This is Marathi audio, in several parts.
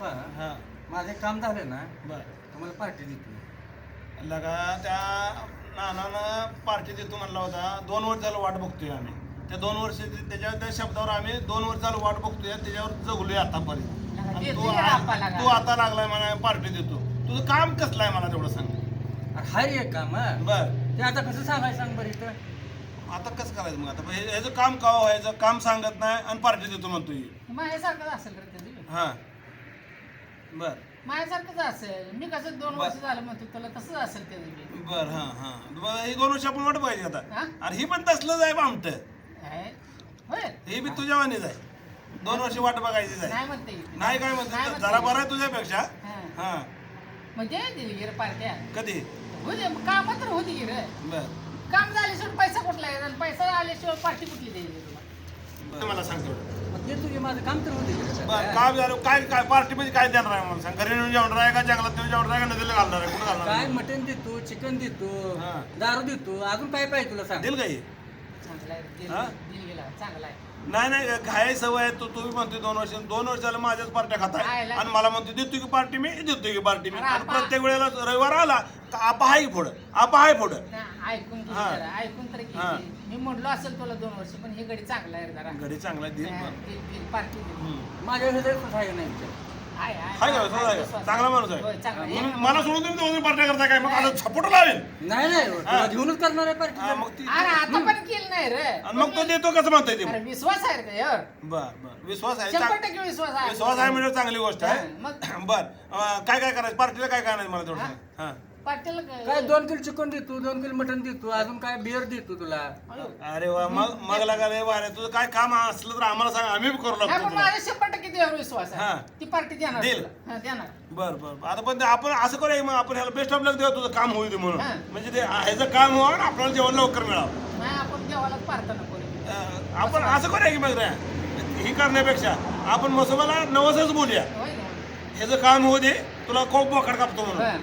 आप्पा हा. माझं काम झालं ना बर. तुम्हाला पार्टी देतो. लगा त्या नानानं पार्टी देतो म्हणला होता. दोन वर्ष झालं वाट बघतोय आम्ही. त्या दोन वर्ष त्याच्या त्या शब्दावर आम्ही दोन वर्ष झालं वाट बघतोय त्याच्यावर जगलोय आतापर्यंत. तू? तू आता लागलाय मला पार्टी देतो. तुझं काम कसलं आहे मला तेवढं सांग. हाय एक काम हा. बर. ते आता कसं सांगायचं सांग बरं इथं? आता कसं करायचं मग आता? हे- ह्याचं काम का व्हायचं? काम सांगत नाही आणि पार्टी देतो त्याची हा. बर. माझ्यासारखंच असेल. मी कसं दोन वर्ष झालं म्हणतो तुला तसंच असेल त्याचं बी. बर हा हा. बरं, ही दोन वर्ष आपण वाट पाहिजे आता. हा? अरे ही पण तसलंच आहे आमट आहे? होय? हे बी तुझ्या वाणीच आहे. दोन वर्ष वाट बघायचीच आहे. नाही म्हणते. नाही काय म्हणते? म्हणते. जरा की. बरं आहे तुझ्यापेक्षा. हा. म्हणजे दिली रे पार्ट्या. कधी? होते काम तर होती की रे बर. काम झाल्याशिवाय पैसा कुठला आहे? आणि पैसा आल्याशिवाय पार्टी कुठली द्यायची तुला? मला सांग तेवढं मग ते तुझे माझं काम तर होते बरं. काम झालं काय काय पार्टी मध्ये काय देणार आहे मला सांग घरी नेऊन जेवणार आहे का जंगलात नेऊन जेवणार आहे का नदीला घालणार आहे कुठं घालणार काय आहे? मटण देतो चिकन देतो हा. दारू देतो अजून काय पाहिजे तुला सांग देईल का हे? चांगला आहे रे, दिल हा? दिल गेला चांगला आहे नाही नाही घाय सवय आहे तू तुम्ही म्हणते दोन वर्ष दोन वर्ष झालं माझ्याच पार्ट्या खाताय. आणि मला म्हणते देतो की पार्टी मी देतो की पार्टी मी अरे आणि आपा- प्रत्येक वेळेला रविवार आला का आपा हाय पुढं आपा हाय पुढं ना, ऐकून घे हा. जरा, ऐकून तर. मी म्हणलो असेल तुला दोन वर्ष पण हे गडी चांगला आहे रे जरा घरी चांगला देईल हा, पार्टी. हम्म. माझ्या आहे नाही विचार. आहे, आहे, हाय का आहे, स्वतः आहे विश्वास का? चांगला माणूस होय, आहे चांगला आहे. म्हणून एक मला. सोडून तुम्ही दोन्ही पार्ट्या करताय काय मग आता झपट लावेल नाही नाही. तुला घेऊनच करणार आहे हा, पार्टी मग ती अरे आता पण केलं नाही रे आणि मग तो देतो कसं म्हणताय ते अरे विश्वास आहे रे त्याच्यावर बर बर विश्वास आहे शंभर चांग- टक्के विश्वास आहे विश्वास आहे म्हणजे चांगली गोष्ट हा, आहे मग बर अं, काय काय करायचं पार्टीला काय काय नाही मला थोडं हा? सांग. हा पाटील काय दोन किलो चिकन देतो दोन किलो मटण देतो अजून काय बिअर देतो तुला. अरे वा मग मग लागा रे वारे तुझं काय काम असलं तर आम्हाला सांग आम्ही बी करू नाही लागतो पण तुला. माझा शंभर टक्के विश्वास हा. आहे ती पार्टी देणार देईल. तुला. हा, देणार बर बर बर. आता पण ते आपण असं करूया मग आपण ह्याला बेस्ट ऑफ लक देऊ तुझं काम होईल म्हणून हा. म्हणजे ते ह्याचं काम व्हावं आणि आपल्याला जेवण लवकर मिळावं नाही आपण देवाला प्रार्थना करू अं, आपण असं करूया की मग रे ही करण्यापेक्षा आपण मसोबाला नवसच बोलूया होय ना? ह्याचं काम होऊ दे तुला खूप मोकड कापतो म्हणून हा.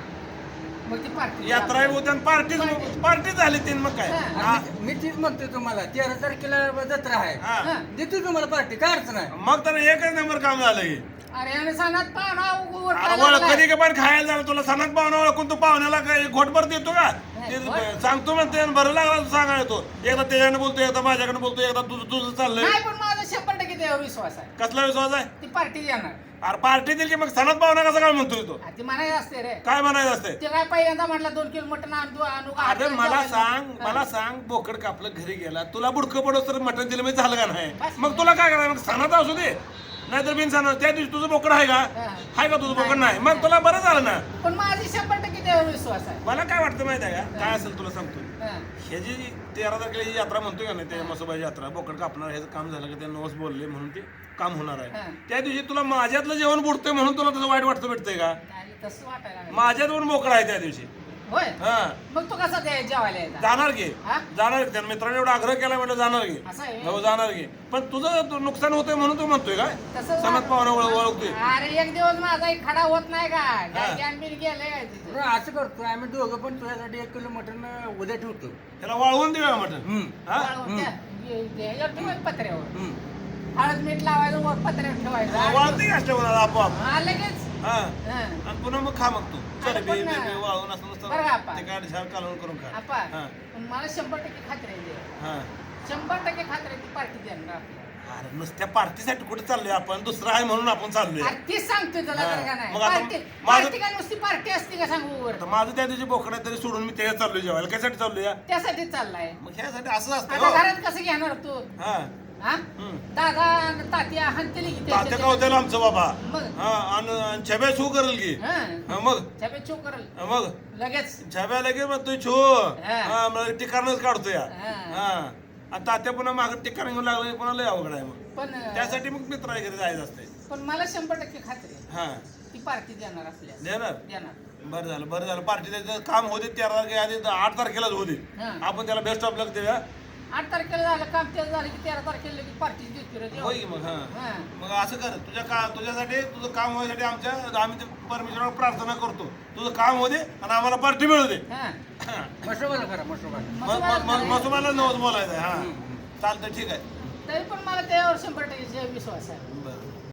मग ती पार्टी यात्रा आहे उद्या पार्टी. पार्टी झाली तीन मग काय हा. हा. मी तीच म्हणतोय तुम्हाला तेरा तारखेला जत्रा आहे हा. हा. देतो तुम्हाला पार्टी काय अडचण आहे मग तर एकच नंबर काम झालं की अरे आणि सणात पाहुणा अरे ओळख. कधी का पण खायला झालं तुला सणात पाहुणा ओळखून तू पाहुण्याला काय घोटभर देतो का नाही, ते होय. सांगतो म्हणते बरं लागला तू सांगायला येतो एकदा त्याच्याकडे बोलतो एकदा माझ्याकडे बोलतो एकदा तुझं तुझं चाललंय नाही पण माझा शंभर टक्के त्याच्यावर विश्वास आहे कसला विश्वास आहे ती पार्टी देणार अरे पार्टी दिली की मग सणात पाहुणा कसा काय म्हणतोय तो? ती म्हणायचं असते रे. काय म्हणायचं असते? ते काय पहिल्यांदा म्हटलं दोन किलो मटण आणू आणू का? अरे मला. सांग. मला सांग बोकड कापलं घरी गेला तुला बुडकं पडत तर मटण दिलं म्हणजे झालं का नाही. मग तुला काय करायचं? मग सणात असू दे. नाहीतर बिन सणात त्या दिवशी तुझं बोकड आहे का? हा. आहे का तुझं बोकड? नाही. मग तुला बरं झालं ना. पण माझी शंभर टक्के विश्वास आहे मला काय वाटतं माहिती आहे का काय असेल तुला सांगतो हा. हे जी तेरा तारखेला ही यात्रा म्हणतोय का नाही त्या मसोबाची यात्रा बोकड कापणार ह्याचं काम झालं की ते नवस बोलले म्हणून ते काम होणार हा. आहे त्या दिवशी तुला माझ्यातलं जेवण बुडतंय म्हणून तुला तसं वाईट वाटतं भेटतंय का आणि तसं वाटायला लागलं. माझ्यात पण बोकड आहे त्या दिवशी होय? हा. मग तू कसा त्या जेवायला यायचा जाणार की? हा? जाणार की? त्यानं मित्राने एवढा आग्रह केला म्हणजे जाणार की. असं आहे? हो जाणार की. पण तुझं तू नुकसान होतंय म्हणून तू म्हणतोय काय? तसं सणात पाहुणा ओळख ओळखतोय. अरे एक दिवस माझा एक खडा होत नाही का? हा. काय कॅन्टीन गेले काय तिथे बरं, असं करतो. आम्ही दोघं पण तुझ्यासाठी एक किलो मटण उद्या ठेवतो. त्याला वाळवून देऊया म्हटलं. हम्म. हा? वाळवून द्या. हे ठेवायचं पत्र्यावर. हम्म. हळद मीठ लावायचं वर पत्र्यावर ठेवायचं. वाळते का आपोआप. हा लगेच. हा. हा. आणि पुन्हा मग खा मग तू. चरबी. बिरबी वाळवून असं बरं का आपा? नुसतं ते छान कालवून करून खा आपा हा. पण मला शंभर टक्के खात्री आहे. हा शंभर टक्के खात्री आहे ती पार्टी देणार आपल्याला. अरे नुसत्या पार्टीसाठी कुठे चाललोय आपण दुसरं आहे म्हणून आपण चाललोय अरे तीच सांगतोय तुला हा. तर का नाही मग आता पार्टी माझं- पार्टी काय नुसती पार्टी असते का सांगू वर आता माझं त्या दिवशी बोकडा तरी सोडून मी त्याच्यात चाललोय जेवायला कशासाठी चाललोय या त्यासाठी चाललाय मग ह्यासाठी असं असतं आता हो. घरात कसं घेणार तू हा हा. दादा तात्या हंतली की तात्या का आमचं बाबा. मग? हा आणि छब्या छू करेल की. हा. मग? छबे चूक करल. हा, मग? लगेच. छब्या लगे मग तू छू हा. हा मग काढतो या. हा. हा. आणि तात्या पुन्हा मागं टिकाण घेऊन लागलं पुन्हा लय अवघड आहे मग. पण त्यासाठी मग मित्र घरी जायचं असते पण मला शंभर टक्के खात्री आहे. हा. ती पार्टी देणार आपल्याला देणार? देणार. बरं झालं बरं झालं. पार्टी त्याचं काम होते तेरा तारखे आधी आठ तारखेलाच होते हा. आपण त्याला बेस्ट ऑफ लक देऊया. आठ तारखेला झालं काम ते झालं की तेरा तारखेला लगेच पार्टी देतो रे देव. होय की मग हा. हा. मग असं कर तुझ्या का तुझ्यासाठी तुझं काम व्हायसाठी आमच्या आम्ही ते परमेश्वरावर प्रार्थना करतो. तुझं काम होऊ दे आणि आम्हाला पार्टी मिळू दे. हा. मशोबाला करा मशोबाला. मग मग- मग तुम्हाला नवस बोलायचं आहे हा चालतं ठीक आहे. तरी पण मला त्यावर शंभर टक्के विश्वास आहे. बरं.